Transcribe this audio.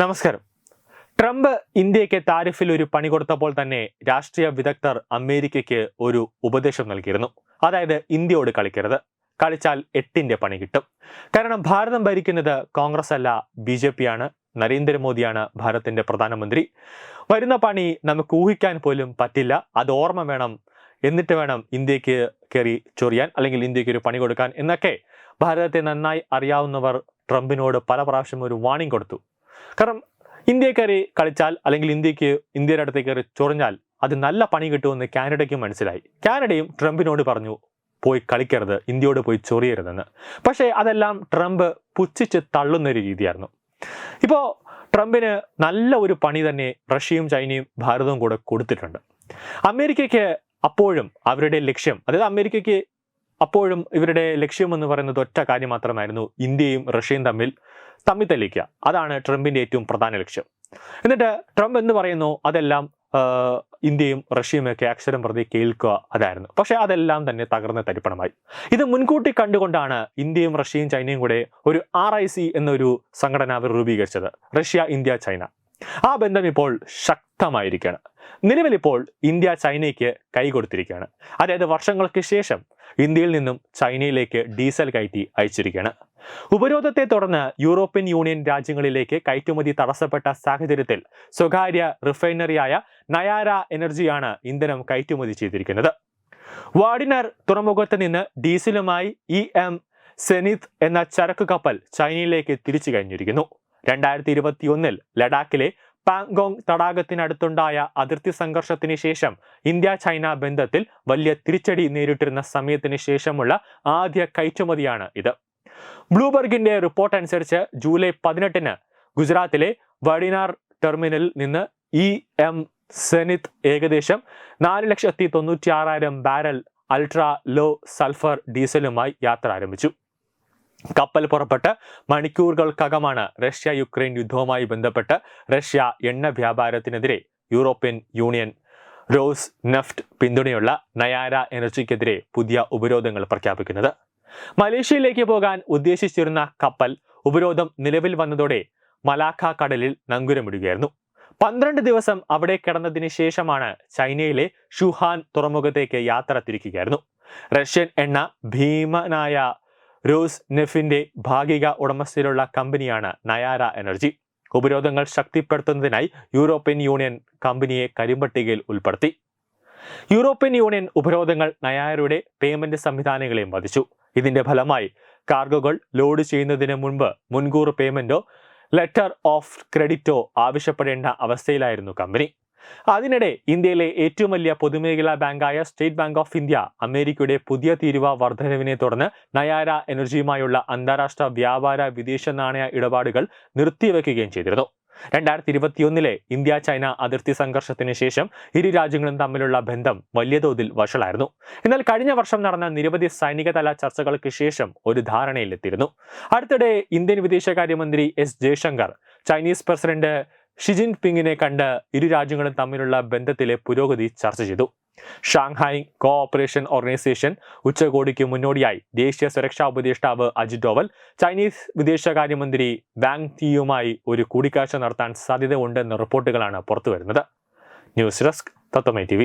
നമസ്കാരം. ട്രംപ് ഇന്ത്യയ്ക്ക് താരിഫിൽ ഒരു പണി കൊടുത്തപ്പോൾ തന്നെ രാഷ്ട്രീയ വിദഗ്ധർ അമേരിക്കയ്ക്ക് ഒരു ഉപദേശം നൽകിയിരുന്നു. അതായത് ഇന്ത്യയോട് കളിക്കരുത്. കളിച്ചാൽ എട്ടിന്റെ പണി കിട്ടും. കാരണം ഭാരതം ഭരിക്കുന്നത് കോൺഗ്രസ് അല്ല ബി ജെ പി ആണ് നരേന്ദ്രമോദിയാണ് ഭാരതത്തിന്റെ പ്രധാനമന്ത്രി. വരുന്ന പണി നമുക്ക് ഊഹിക്കാൻ പോലും പറ്റില്ല. അത് ഓർമ്മ വേണം. എന്നിട്ട് വേണം ഇന്ത്യയ്ക്ക് കയറി ചൊറിയാൻ അല്ലെങ്കിൽ ഇന്ത്യയ്ക്ക് ഒരു പണി കൊടുക്കാൻ എന്നൊക്കെ ഭാരതത്തെ നന്നായി അറിയാവുന്നവർ ട്രംപിനോട് പല പ്രാവശ്യം ഒരു വാണിംഗ് കൊടുത്തു. കാരണം ഇന്ത്യക്കാരെ കളിച്ചാൽ അല്ലെങ്കിൽ ഇന്ത്യയ്ക്ക് ഇന്ത്യയുടെ അടുത്തേക്ക് ചൊറിഞ്ഞാൽ അത് നല്ല പണി കിട്ടുമെന്ന് കാനഡയ്ക്കും മനസ്സിലായി. കാനഡയും ട്രംപിനോട് പറഞ്ഞു പോയി കളിക്കരുത് ഇന്ത്യയോട് പോയി ചൊറിയരുതെന്ന്. പക്ഷേ അതെല്ലാം ട്രംപ് പുച്ഛിച്ച് തള്ളുന്ന ഒരു രീതിയായിരുന്നു. ഇപ്പോൾ ട്രംപിന് നല്ല ഒരു പണി തന്നെ റഷ്യയും ചൈനയും ഭാരതവും കൂടെ കൊടുത്തിട്ടുണ്ട്. അമേരിക്കയ്ക്ക് അപ്പോഴും അവരുടെ ലക്ഷ്യം അതായത് അമേരിക്കയ്ക്ക് അപ്പോഴും ഇവരുടെ ലക്ഷ്യം എന്ന് പറയുന്നത് ഒറ്റ കാര്യം മാത്രമായിരുന്നു ഇന്ത്യയും റഷ്യയും തമ്മിൽ തമ്മിൽ തെളിയിക്കുക അതാണ് ട്രംപിന്റെ ഏറ്റവും പ്രധാന ലക്ഷ്യം. എന്നിട്ട് ട്രംപ് എന്ന് പറയുന്നു അതെല്ലാം ഇന്ത്യയും റഷ്യയും ഒക്കെ അക്ഷരം പ്രതി കേൾക്കുക അതായിരുന്നു. പക്ഷെ അതെല്ലാം തന്നെ തകർന്ന തരിപ്പണമായി. ഇത് മുൻകൂട്ടി കണ്ടുകൊണ്ടാണ് ഇന്ത്യയും റഷ്യയും ചൈനയും കൂടെ ഒരു ആർ ഐ സി എന്നൊരു സംഘടന അവർ രൂപീകരിച്ചത്. Russia India China. ആ ബന്ധം ഇപ്പോൾ ശക്തമായിരിക്കുകയാണ്. നിലവിലിപ്പോൾ ഇന്ത്യ ചൈനയ്ക്ക് കൈ കൊടുത്തിരിക്കുകയാണ്. അതായത് വർഷങ്ങൾക്ക് ശേഷം ഇന്ത്യയിൽ നിന്നും ചൈനയിലേക്ക് ഡീസൽ കയറ്റി അയച്ചിരിക്കുകയാണ്. ഉപരോധത്തെ തുടർന്ന് യൂറോപ്യൻ യൂണിയൻ രാജ്യങ്ങളിലേക്ക് കയറ്റുമതി തടസ്സപ്പെട്ട സാഹചര്യത്തിൽ സ്വകാര്യ റിഫൈനറിയായ നയാര എനർജിയാണ് ഇന്ധനം കയറ്റുമതി ചെയ്തിരിക്കുന്നത്. വാഡിനർ തുറമുഖത്ത് നിന്ന് ഡീസലുമായി ഇ എം സെനിത് എന്ന ചരക്ക് കപ്പൽ ചൈനയിലേക്ക് തിരിച്ചു കഴിഞ്ഞിരിക്കുന്നു. രണ്ടായിരത്തി ഇരുപത്തിയൊന്നിൽ ലഡാക്കിലെ പാങ്കോങ് തടാകത്തിനടുത്തുണ്ടായ അതിർത്തി സംഘർഷത്തിന് ശേഷം ഇന്ത്യ ചൈന ബന്ധത്തിൽ വലിയ തിരിച്ചടി നേരിട്ടിരുന്ന സമയത്തിന് ശേഷമുള്ള ആദ്യ കയറ്റുമതിയാണ് ഇത്. ബ്ലൂബർഗിന്റെ റിപ്പോർട്ട് അനുസരിച്ച് ജൂലൈ പതിനെട്ടിന് ഗുജറാത്തിലെ വഡിനാർ ടെർമിനലിൽ നിന്ന് ഇ എം സെനിത് ഏകദേശം നാല് ലക്ഷത്തി തൊണ്ണൂറ്റി ആറായിരം ബാരൽ അൾട്രാ ലോ സൾഫർ ഡീസലുമായി യാത്ര ആരംഭിച്ചു. കപ്പൽ പുറപ്പെട്ട് മണിക്കൂറുകൾക്കകമാണ് റഷ്യ യുക്രൈൻ യുദ്ധവുമായി ബന്ധപ്പെട്ട് റഷ്യ എണ്ണ വ്യാപാരത്തിനെതിരെ യൂറോപ്യൻ യൂണിയൻ റോസ് നെഫ്റ്റ് പിന്തുണയുള്ള നയാര എനർജിക്കെതിരെ പുതിയ ഉപരോധങ്ങൾ പ്രഖ്യാപിക്കുന്നത്. മലേഷ്യയിലേക്ക് പോകാൻ ഉദ്ദേശിച്ചിരുന്ന കപ്പൽ ഉപരോധം നിലവിൽ വന്നതോടെ മലാക്ക കടലിൽ നങ്കുരമിടുകയായിരുന്നു. പന്ത്രണ്ട് ദിവസം അവിടെ കിടന്നതിന് ശേഷമാണ് ചൈനയിലെ ഷുഹാൻ തുറമുഖത്തേക്ക് യാത്ര തിരിക്കുകയായിരുന്നു. റഷ്യൻ എണ്ണ ഭീമനായ റോസ് നെഫിന്റെ ഭാഗിക ഉടമസ്ഥയിലുള്ള കമ്പനിയാണ് നയാര എനർജി. ഉപരോധങ്ങൾ ശക്തിപ്പെടുത്തുന്നതിനായി യൂറോപ്യൻ യൂണിയൻ കമ്പനിയെ കരിമ്പട്ടികയിൽ ഉൾപ്പെടുത്തി. യൂറോപ്യൻ യൂണിയൻ ഉപരോധങ്ങൾ നയാരയുടെ പേയ്മെന്റ് സംവിധാനങ്ങളെയും ബാധിച്ചു ഇതിന്റെ ഫലമായി കാർഗോകൾ ലോഡ് ചെയ്യുന്നതിന് മുൻപ് മുൻകൂർ പേയ്മെന്റോ ലെറ്റർ ഓഫ് ക്രെഡിറ്റോ ആവശ്യപ്പെടേണ്ട അവസ്ഥയിലായിരുന്നു കമ്പനി. അതിനിടെ ഇന്ത്യയിലെ ഏറ്റവും വലിയ പൊതുമേഖലാ ബാങ്കായ സ്റ്റേറ്റ് ബാങ്ക് ഓഫ് ഇന്ത്യ അമേരിക്കയുടെ പുതിയ തീരുവ വർധനവിനെ തുടർന്ന് നയാര എനർജിയുമായുള്ള അന്താരാഷ്ട്ര വ്യാപാര വിദേശ നാണയ ഇടപാടുകൾ നിർത്തിവെക്കുകയും ചെയ്തിരുന്നു. രണ്ടായിരത്തി ഇരുപത്തിയൊന്നിലെ ഇന്ത്യ ചൈന അതിർത്തി സംഘർഷത്തിന് ശേഷം ഇരു രാജ്യങ്ങളും തമ്മിലുള്ള ബന്ധം വലിയ തോതിൽ വഷളായിരുന്നു. എന്നാൽ കഴിഞ്ഞ വർഷം നടന്ന നിരവധി സൈനികതല ചർച്ചകൾക്ക് ശേഷം ഒരു ധാരണയിലെത്തിയിരുന്നു. അടുത്തിടെ ഇന്ത്യൻ വിദേശകാര്യമന്ത്രി എസ് ജയശങ്കർ ചൈനീസ് പ്രസിഡന്റ് ഷിജിൻ പിങ്ങിനെ കണ്ട് ഇരു രാജ്യങ്ങളും തമ്മിലുള്ള ബന്ധത്തിലെ പുരോഗതി ചർച്ച ചെയ്തു. ഷാങ്ഹായ് കോഓപ്പറേഷൻ ഓർഗനൈസേഷൻ ഉച്ചകോടിക്ക് മുന്നോടിയായി ദേശീയ സുരക്ഷാ ഉപദേഷ്ടാവ് അജിത് ഡോവൽ ചൈനീസ് വിദേശകാര്യമന്ത്രി വാങ് തിയുമായി ഒരു കൂടിക്കാഴ്ച നടത്താൻ സാധ്യതയുണ്ടെന്ന റിപ്പോർട്ടുകളാണ് പുറത്തുവരുന്നത്. ന്യൂസ് ഡെസ്ക് തത്വമൈ ടി